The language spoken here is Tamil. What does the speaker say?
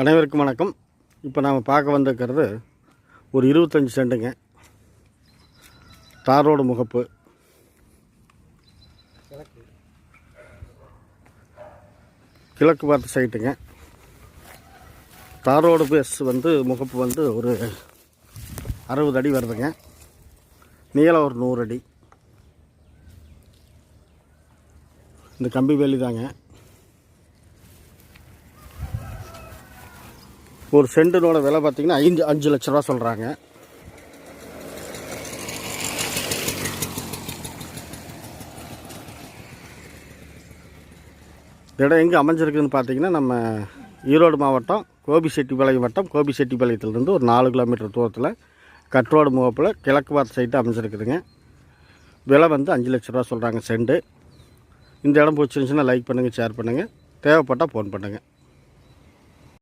அனைவருக்கும் வணக்கம். இப்போ நாம் பார்க்க வந்திருக்கிறது ஒரு இருபத்தஞ்சி செண்டுங்க. தார் ரோடு முகப்பு. கிழக்கு பார்த்த சைட்டுங்க. தார் ரோடு பேஸ் வந்து முகப்பு வந்து ஒரு அறுபது அடி வருதுங்க. நீளம் ஒரு நூறு அடி. இந்த கம்பி வேலி தாங்க ஒரு சென்டினோட விலை பார்த்தீங்கன்னா ஐந்து அஞ்சு லட்ச ரூபா சொல்கிறாங்க இடம் எங்கே அமைஞ்சிருக்குதுன்னு பார்த்தீங்கன்னா நம்ம ஈரோடு மாவட்டம் கோபிச்செட்டிப்பாளையம் வட்டம். கோபிச்செட்டிப்பாளையத்துலேருந்து ஒரு நாலு கிலோமீட்டர் தூரத்தில் கட்ரோடு முகப்பில் கிழக்கு பார்த்த சைட்டு அமைஞ்சிருக்குதுங்க. விலை வந்து அஞ்சு லட்ச ரூபா சொல்கிறாங்க செண்டு. இந்த இடம் பிடிச்சிருந்துச்சுன்னா லைக் பண்ணுங்கள் ஷேர் பண்ணுங்கள் தேவைப்பட்டால் ஃபோன் பண்ணுங்கள்